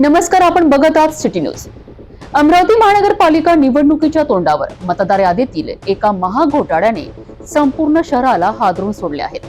नमस्कार आपण बघत आहात सिटी न्यूज. अमरावती महानगरपालिका निवडणुकीच्या तोंडावर मतदार यादीतील एका महाघोटाळ्याने संपूर्ण शहराला हादरून सोडले आहेत.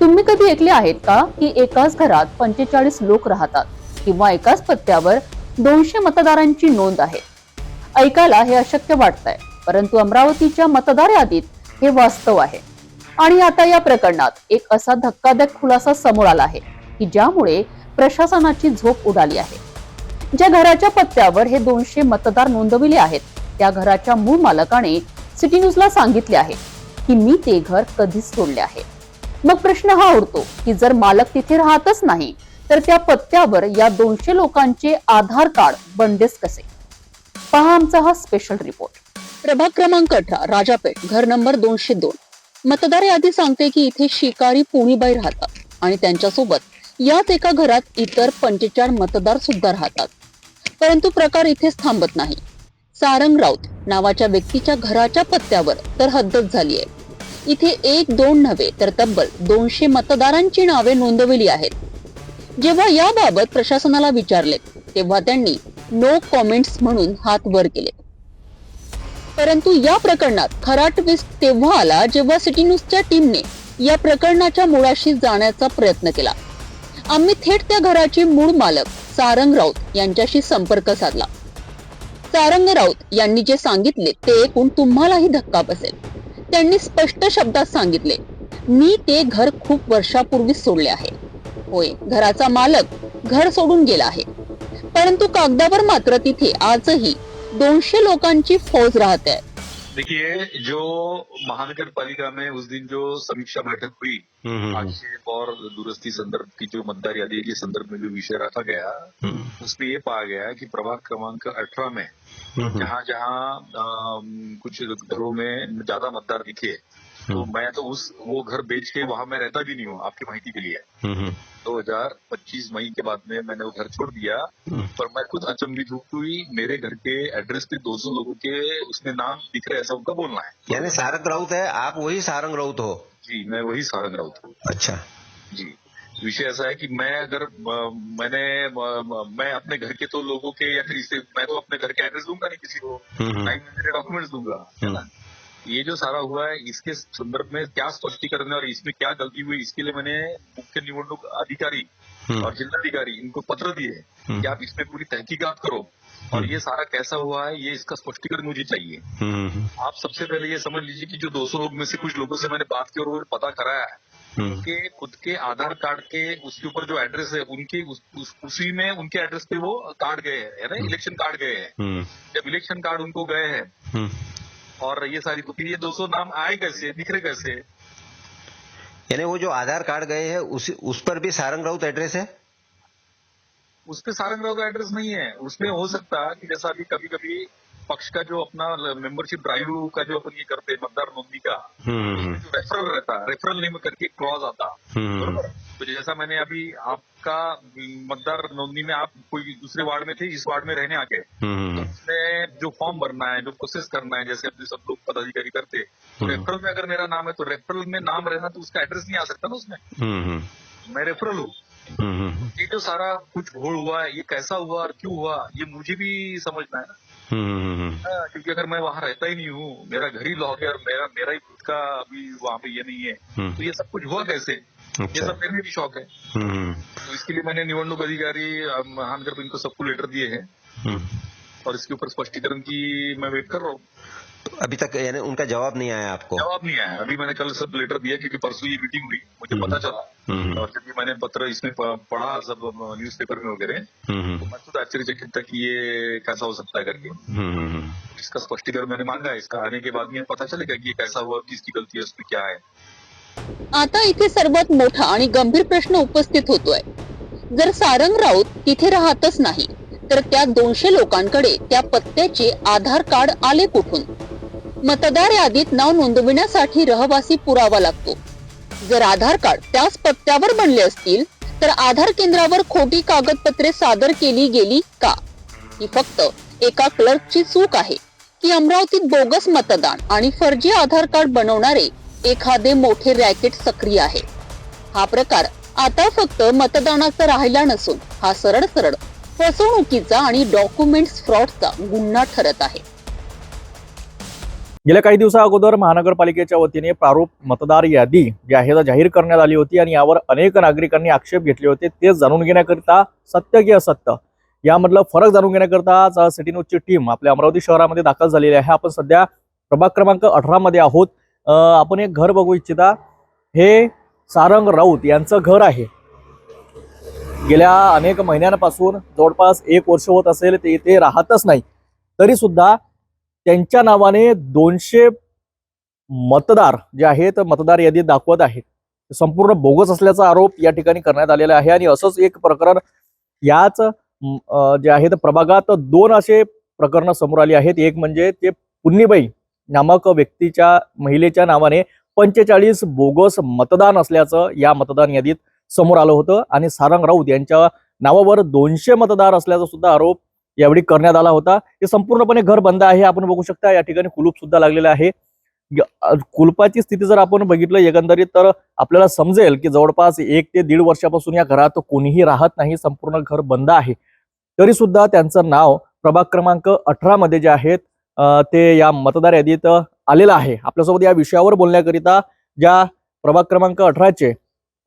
तुम्ही कधी ऐकले आहेत का की एकाच घरात पंचेचाळीस लोक राहतात किंवा एकाच पत्त्यावर दोनशे मतदारांची नोंद आहे? ऐकायला हे अशक्य वाटतंय परंतु अमरावतीच्या मतदार यादीत हे वास्तव आहे. आणि आता या प्रकरणात एक असा धक्कादायक खुलासा समोर आला आहे की ज्यामुळे प्रशासनाची झोप उडाली आहे. ज्या घराच्या पत्त्यावर हे दोनशे मतदार नोंदविले आहेत त्या घराच्या मूळ मालकाने सिटी न्यूजला सांगितले आहे की मी ते घर कधीच सोडले आहे. मग प्रश्न हा उरतो की जर मालक तिथे राहतच नाही तर त्या पत्त्यावर या दोनशे लोकांचे आधार कार्ड बंदेस कसे? पहा आमचा हा स्पेशल रिपोर्ट प्रभाग क्रमांक अठरा राजापेठ घर नंबर दोनशे दोन. मतदार यादी सांगते की इथे शिकारी पुणीबाई राहतात आणि त्यांच्यासोबत याच एका घरात इतर पंचेचाळ मतदार सुद्धा राहतात. परंतु प्रकार इथेच थांबत नाही. सारंग राऊत नावाच्या व्यक्तीच्या घराच्या पत्त्यावर तर हद्दच झाली आहे. इथे एक दोन नव्हे तर तब्बल दोनशे मतदारांची नावे नोंदवली आहेत. जेव्हा याबाबत प्रशासनाला विचारले तेव्हा त्यांनी नो कॉमेंट्स म्हणून हात वर केले. परंतु या प्रकरणात खरा ट्विस्ट तेव्हा आला जेव्हा सिटी न्यूजच्या टीमने या प्रकरणाच्या मुळाशी जाण्याचा प्रयत्न केला. आम्ही थेट त्या घराचे मूळ मालक सारंग राऊत यांच्याशी संपर्क साधला. सारंग राऊत यांनी जे सांगितले ते ऐकून तुम्हालाही धक्का बसेल. त्यांनी स्पष्ट शब्दात सांगितले मी ते घर खूप वर्षापूर्वी सोडले आहे. होय घराचा मालक घर सोडून गेला आहे. परंतु कागदावर मात्र तिथे आजही दोनशे लोकांची फौज राहते. आहे देखिए जो महानगर पालिका में उस दिन जो समीक्षा बैठक हुई हम्म, आक्षेप और दूरस्थी संदर्भ की जो मतदार यादी के संदर्भ में जो विषय रखा गया हम्म, उसमें ये पाया गया कि प्रभाग क्रमांक अठारह में हम्म, जहाँ जहाँ कुछ घरों में ज़्यादा मतदार दिखे तो हम्म, मैं तो उस वो घर बेच के वहाँ मैं रहता भी नहीं हूँ आपकी माहिती के लिए। हम्म, 2025 मई के बाद में मैंने वो घर छोड़ दिया हम्म, पर मैं खुद अचंभित हूँ कि मेरे घर के एड्रेस पे 200 लोगों के उसमें नाम दिख रहे ऐसा उनका बोलना है। यानी सारंग राउत है आप वही सारंग राउत हो? जी मैं वही सारंग राउत हूँ। अच्छा। जी। विषय ऐसा है कि मैं अगर मैंने मैं अपने घर के तो लोगों के या फिर इसे मैं तो अपने घर के एड्रेस दूँगा नहीं किसी को। हम्म, ना मैं मेरे डॉक्यूमेंट्स दूँगा। है ना ये जो सारा हुआ है इसके संदर्भ में क्या स्पष्टीकरण है और इसमें क्या गलती हुई इसके लिए मैंने मुख्य निवडणूक अधिकारी हम्म, और जिलाधिकारी इनको पत्र दिए हम्म, कि आप इसमें पूरी तहकीकात करो और ये सारा कैसा हुआ है ये इसका स्पष्टीकरण मुझे चाहिए। हम्म, आप सबसे पहले ये समझ लीजिए कि जो 200 लोग में से कुछ लोगों से मैंने बात की और पता कराया है हम्म, उनके खुद के आधार कार्ड के उसके ऊपर जो एड्रेस है उनके उस, उस, उसी में उनके एड्रेस पे वो कार्ड गए हैं ना? इलेक्शन कार्ड गए हैं। हम्म, जब इलेक्शन कार्ड उनको गए हैं हम्म। और ये सारी तो फिर ये 200 नाम आए कैसे? दिख रहे कैसे? यानी वो जो आधार कार्ड गए हैं उस उस पर भी सारंग राउत एड्रेस है? उस पर सारंग राउत एड्रेस नहीं है। उसमें हो सकता है कि जैसा अभी कभी कभी पक्ष का जो अपना मेंबरशिप ड्राइव का जो अपन ये करते हैं मतदार नोंदणी का हम्म, रेफरल रहता है रेफरल नेम करके क्लॉज आता। हम्म, बरोबर? तो जैसा मैंने अभी आपका मतदार नोंदणी में आप कोई दूसरे वार्ड में थे इस वार्ड में रहने आके हम्म, उसमें जो फॉर्म भरना है जो प्रोसेस करना है जैसे अभी सब लोग पदाधिकारी करते तो हम्म। रेफरल में अगर मेरा नाम है तो रेफरल में नाम रहना तो उसका एड्रेस नहीं आ सकता ना उसमें। हम्म, मैं रेफरल हूँ। हम्म, ये जो सारा कुछ घोल हुआ है ये कैसा हुआ और क्यों हुआ ये मुझे भी समझना है ना। हम्म, क्योंकि अगर मैं वहाँ रहता ही नहीं हूँ मेरा घर ही लॉक है और मेरा मेरा ही खुद का अभी वहाँ पे ये नहीं है हम्म, तो ये सब कुछ हुआ कैसे? ये अच्छा। सब मेरे भी शौक है। हम्म, तो इसके लिए मैंने निवडणूक अधिकारी महानगर इनको सबको लेटर दिए हैं। हम्म। और इसके ऊपर स्पष्टीकरण की मैं वेट कर रहा हूँ। अभी तक यानी उनका जवाब नहीं आया आपको? जवाब नहीं आया। अभी मैंने कल सब लेटर दिया क्योंकि परसों ये मीटिंग हुई। मुझे। पता चला। हम्म, और जब भी मैंने पत्र इसमें पढ़ा सब न्यूज़पेपर में वगैरह हम्म, तो मैं खुद आश्चर्यचकित था कि ये कैसा हो सकता है करके। हम्म, इसका स्पष्टीकरण मैंने मांगा है इसका आने के बाद में पता चलेगा कि ये कैसा हुआ किसकी गलती है उसमें क्या है। आता इथे सर्वात मोठा आणि गंभीर प्रश्न उपस्थित होतोय. जर सारंग राऊत तिथे राहतच नाही तर त्या दोनशे लोकांकडे त्या पत्त्याचे आधार कार्ड आले कुठून? मतदार यादीत नाव नोंदविण्यासाठी रहवासी पुरावा लागतो. जर आधार कार्ड त्याच पत्त्यावर बनले असतील तर आधार केंद्रावर खोटी कागदपत्रे सादर केली गेली का? ही फक्त एका क्लर्कची चूक आहे की अमरावतीत बोगस मतदान आणि फर्जी आधार कार्ड बनवणारे एखादे मोठे रॅकेट सक्रिय आहे. हा प्रकार आता फक्त मतदानाचा राहिला नसून हा सरळ सरळ फसवणुकीचा आणि डॉक्युमेंट्स फ्रॉडचा गुन्हा ठरत आहे. गेल्या काही दिवसा अगोदर महानगरपालिकेच्या वतीने प्रारूप मतदार यादी जी आहे जाहीर करण्यात आली होती आणि यावर अनेक नागरिकांनी आक्षेप घेतले होते. ते जाणून घेण्याकरिता सत्य की असत्य? यामधलं फरक जाणून घेण्याकरिता सिटी न्यूजची टीम आपल्या अमरावती शहरामध्ये दाखल झालेली आहे. आपण सध्या प्रभाग क्रमांक अठरा मध्ये आहोत. आपण एक घर बघू इच्छिता. हे सारंग राऊत यांचं घर आहे. गेल्या अनेक महिन्यांपासून जवळपास एक वर्ष होत असेल ते इथे राहतच नाही. तरी सुद्धा त्यांच्या नावाने दोनशे मतदार जे आहेत मतदार यादीत दाखवत आहेत. संपूर्ण बोगस असल्याचा आरोप या ठिकाणी करण्यात आलेला आहे आणि असंच एक प्रकरण याच जे आहेत प्रभागात दोन असे प्रकरणं समोर आली आहेत. एक म्हणजे ते पुन्नीबाई नामक व्यक्तीच्या महिलेच्या नावाने पंचेचाळीस बोगस मतदान असल्याचं या मतदान यादीत समोर आलं होतं. आणि सारंग राऊत यांच्या नावावर दोनशे मतदार असल्याचा सुद्धा आरोप यावेळी करण्यात आला होता. हे संपूर्णपणे घर बंद आहे आपण बघू शकता. या ठिकाणी कुलूप सुद्धा लागलेलं आहे. कुलपाची स्थिती जर आपण बघितलं एकंदरीत तर आपल्याला समजेल की जवळपास एक ते दीड वर्षापासून या घरात कोणीही राहत नाही. संपूर्ण घर बंद आहे. तरी सुद्धा त्यांचं नाव प्रभाग क्रमांक अठरा मध्ये जे आहेत ते या मतदार यादीत आलेलं आहे. आपल्यासोबत या विषयावर बोलण्याकरिता ज्या प्रभाग क्रमांक अठराचे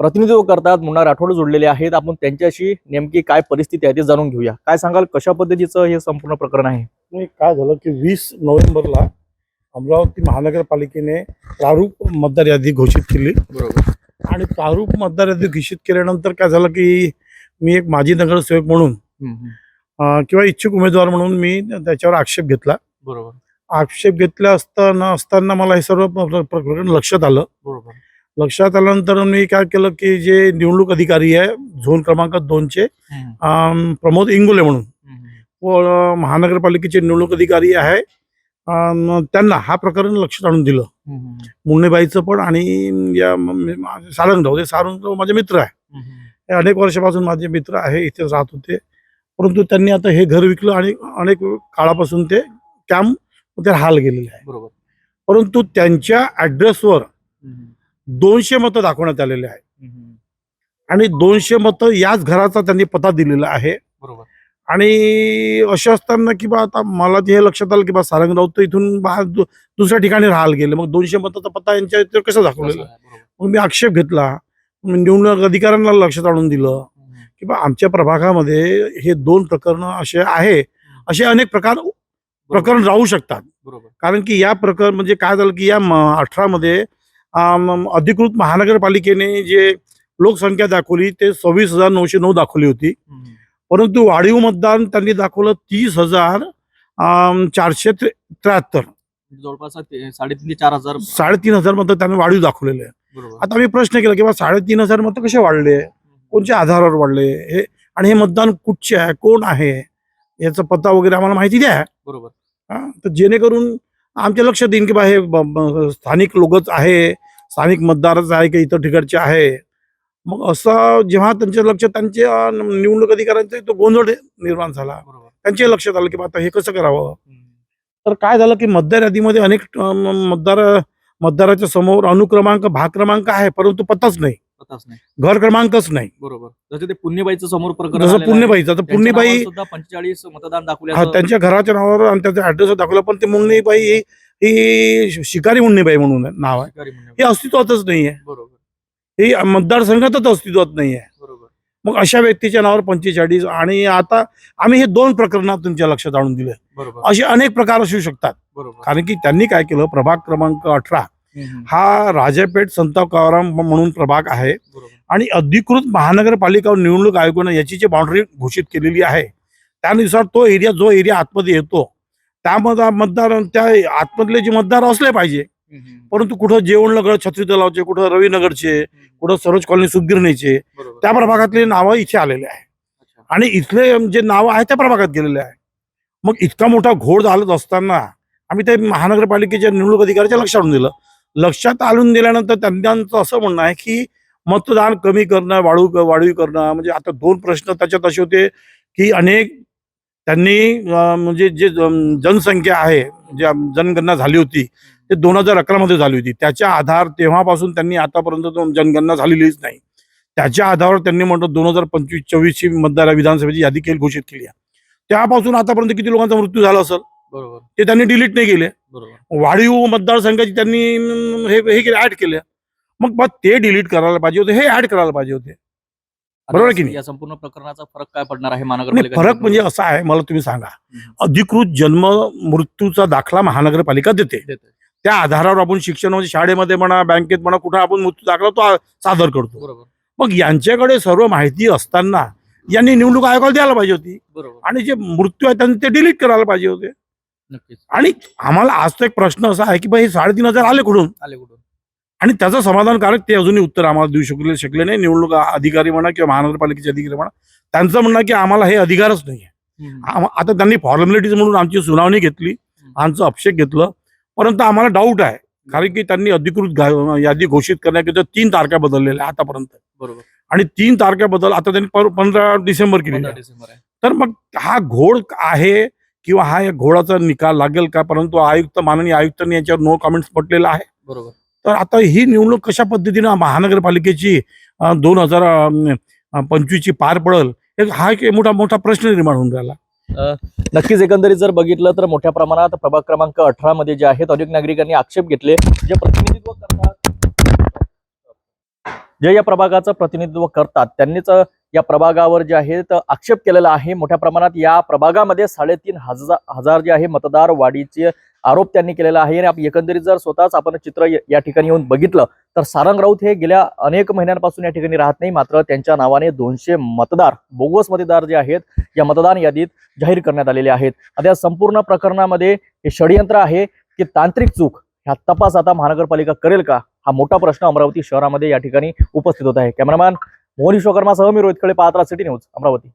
प्रतिनिधित्व करतात मुन्ना राठोड जोडलेले आहेत. आपण त्यांच्याशी नेमकी काय परिस्थिती आहे ते जाणून घेऊया. काय सांगाल कशा पद्धतीचं हे संपूर्ण प्रकरण आहे? नाही काय झालं की वीस नोव्हेंबरला अमरावती महानगरपालिकेने प्रारूप मतदार यादी घोषित केली. बरोबर. आणि प्रारूप मतदार यादी घोषित केल्यानंतर काय झालं की मी एक माजी नगरसेवक म्हणून किंवा इच्छुक उमेदवार म्हणून मी त्याच्यावर आक्षेप घेतला. बरोबर. आक्षेप घेतला असताना असताना मला हे सर्व प्र- प्रकरण लक्षात आलं. बरोबर. लक्षात आल्यानंतर मी काय केलं की जे निवडणूक अधिकारी आहे झोन क्रमांक दोनचे प्रमोद इंगोले म्हणून. व महानगरपालिकेचे निवडणूक अधिकारी आहे. त्यांना हा प्रकरण लक्षात आणून दिलं. मुन्नेबाईचं पण आणि या सारंगराव हे सारंगराव माझे मित्र आहे. हे अनेक वर्षापासून माझे मित्र आहे इथे राहत होते. परंतु त्यांनी आता हे घर विकलं आणि अनेक काळापासून ते कॅम्प ते राहायला गेलेले आहे. बरोबर. परंतु त्यांच्या ऍड्रेसवर दोनशे मतं दाखवण्यात आलेले आहे आणि दोनशे मतं याच घराचा त्यांनी पत्ता दिलेला आहे. बरोबर. आणि असं असताना की बा आता मला ते हे लक्षात आलं की बा सारंगराव तर इथून बा दुसऱ्या ठिकाणी राहायला गेले. मग दोनशे मताचा पत्ता यांच्या कसा दाखवलेला मग मी आक्षेप घेतला. निवडणूक अधिकाऱ्यांना लक्षात आणून दिलं की बा आमच्या प्रभागामध्ये हे दोन प्रकरण असे आहे. असे अनेक प्रकार प्रकरण राहू शकतात. बरोबर. कारण की या प्रकरण म्हणजे काय झालं की या अठरामध्ये अधिकृत महानगरपालिकेने जे लोकसंख्या दाखवली ते सव्वीस हजार नऊशे नऊ दाखवली होती. परंतु वाढीव मतदान त्यांनी दाखवलं तीस हजार चारशे त्रे- त्र्याहत्तर. जवळपास साडेतीन ते चार हजार. साडेतीन हजार मतं त्यांनी वाढीव दाखवलेले. आहे आता मी प्रश्न केला की बा साडेतीन हजार मतं कसे वाढले? कोणत्या आधारावर वाढले? हे आणि हे मतदान कुठचे आहे? कोण आहे? याचा पत्ता वगैरे आम्हाला माहिती द्या. बरोबर. हा, तर जेणेकरून आमच्या लक्षात येईल की बा हे स्थानिक लोकच आहे स्थानिक मतदारच आहे की इतर ठिकाणचे आहे. मग असं जेव्हा त्यांच्या लक्षात त्यांचे अं, निवडणूक अधिकाऱ्यांचा तो गोंधळ निर्माण झाला. बरोबर. त्यांच्या लक्षात आलं की बा आता हे कसं करावं? तर काय झालं की मतदार यादीमध्ये अनेक मतदार मतदाराच्या समोर अनुक्रमांक भाग क्रमांक आहे परंतु पत्ताच नाही. घर क्रमांकच नाही. बरोबर. जसं ते पुण्यबाईचं समोर प्रकरण जसं आलेलं आहे. पुण्यबाईचं पुण्यबाई पंचेचाळीस मतदान हा, दाखवल्याचं त्यांच्या घराच्या नावावर आणि त्याचा ऍड्रेस दाखवला पण ते मुन्नीबाई ही- ही शिकारी मुन्नीबाई म्हणून आहे, नाव आहे. हे अस्तित्वातच नाहीये. बरोबर. हे मतदारसंघातच अस्तित्वात नाहीये. बरोबर. मग अशा व्यक्तीच्या नावावर पंचेचाळीस आणि आता आम्ही हे दोन प्रकरणात तुमच्या लक्षात आणून दिले. बरोबर. असे अनेक प्रकार असू शकतात. बरोबर. कारण की त्यांनी काय केलं प्रभाग क्रमांक अठरा हा राजापेठ संत काराम म्हणून प्रभाग आहे. आणि अधिकृत महानगरपालिका निवडणूक आयोगानं याची जी बाउंड्री घोषित केलेली आहे त्यानुसार तो एरिया जो एरिया आतमध्ये येतो त्यामध्ये मतदार त्या आतमधले जे मतदार असले पाहिजे परंतु कुठं जेवणनगर छत्री तलावचे कुठं रवीनगरचे कुठं सरोज कॉलनी सुखगिरणीचे बरोबर. त्या प्रभागातले नावं इथे आलेले आहे. आणि इथले जे नाव आहे त्या प्रभागात गेलेले आहे. मग इतका मोठा घोड झालत असताना आम्ही ते महानगरपालिकेच्या निवडणूक अधिकाऱ्याच्या लक्षात दिलं. लक्षात आणून दिल्यानंतर त्यांचं असं म्हणणं आहे की मतदान कमी करणं वाढू वाढवी करणं म्हणजे आता दोन प्रश्न त्याच्यात असे होते की अनेक त्यांनी म्हणजे जे जनसंख्या आहे ज्या जनगणना झाली होती ते दोन हजार अकरामध्ये झाली होती. त्याच्या आधार तेव्हापासून त्यांनी आतापर्यंत जनगणना झालेलीच नाही. त्याच्या आधारावर त्यांनी म्हणतो दोन हजार पंचवीस चोवीसची मतदार विधानसभेची यादी केली घोषित केली आहे. त्यापासून आतापर्यंत किती लोकांचा मृत्यू झाला असेल? बरोबर. ते त्यांनी डिलीट नाही केले. बरोबर. वाढीव मतदारसंघाची त्यांनी हे हे केले ऍड केले. मग ते डिलीट करायला पाहिजे होते हे ऍड करायला पाहिजे होते. बरोबर की नाही? या संपूर्ण प्रकरणाचा फरक काय पडणार आहे महानगरपालिका फरक म्हणजे असा आहे मला तुम्ही सांगा. अधिकृत जन्म मृत्यूचा दाखला महानगरपालिका देते. त्या आधारावर आपण शिक्षण म्हणजे शाळेमध्ये म्हणा बँकेत म्हणा कुठं आपण मृत्यू दाखला तो सादर करतो. मग यांच्याकडे सर्व माहिती असताना यांनी निवडणूक आयोगाला द्यायला पाहिजे होती. बरोबर. आणि जे मृत्यू आहेत त्यांनी ते डिलीट करायला पाहिजे होते. नक्कीच. आणि आम्हाला आज तो एक प्रश्न असा आहे की बाई हे साडेतीन हजार आले कुठून? आले कुठून? आणि त्याचं समाधानकारक ते अजूनही उत्तर आम्हाला देऊ शकले शकले नाही. निवडणूक अधिकारी म्हणा किंवा महानगरपालिकेचे अधिकारी म्हणा त्यांचं म्हणणं की आम्हाला हे अधिकारच नाही आता त्यांनी फॉर्मॅलिटीज म्हणून आमची सुनावणी घेतली आमचं अभिषेक घेतलं. परंतु आम्हाला डाऊट आहे. कारण की त्यांनी अधिकृत यादी घोषित करण्याकरिता तीन तारखा बदललेल्या आहे आतापर्यंत. बरोबर. आणि तीन तारखेबद्दल आता त्यांनी पंधरा डिसेंबर केली तर मग हा घोड आहे किंवा हा एक घोडाचा निकाल लागेल का? परंतु आयुक्त माननीय आयुक्तांनी याच्यावर नो कमेंट्स म्हटलेलं आहे. बरोबर. तर आता ही निवडणूक कशा पद्धतीनं महानगरपालिकेची दोन हजार पंचवीसची पार पडेल हा एक मोठा मोठा प्रश्न निर्माण होऊन राहिला. नक्कीच एकंदरीत जर बघितलं तर मोठ्या प्रमाणात प्रभाग क्रमांक अठरा मध्ये जे आहेत अनेक नागरिकांनी आक्षेप घेतले जे प्रतिनिधित्व करतात जे या प्रभागाचं प्रतिनिधित्व करतात त्यांनीच या प्रभागावर जे आहेत आक्षेप केलेला आहे. मोठ्या प्रमाणात या प्रभागामध्ये साडेतीन हजार हजार जे आहे मतदार वाढीचे आरोप त्यांनी केलेला आहे. आणि आप- एकंदरीत जर स्वतःच आपण चित्र या- ठिकाणी येऊन बघितलं तर सारंग राऊत हे गेल्या अनेक महिन्यांपासून या ठिकाणी राहत नाही. मात्र त्यांच्या नावाने दोनशे मतदार बोगस मतदार जे आहेत या मतदान यादीत जाहीर करण्यात आलेले आहेत. आता या संपूर्ण प्रकरणामध्ये हे षडयंत्र आहे की तांत्रिक चूक ह्या तपास आता महानगरपालिका करेल का? हा मोठा प्रश्न अमरावती शहरामध्ये या ठिकाणी उपस्थित होत आहे. कॅमेरामॅन मोहन विश्वकर्मासह मी रोहित खळे पाहत सिटी न्यूज अमरावती.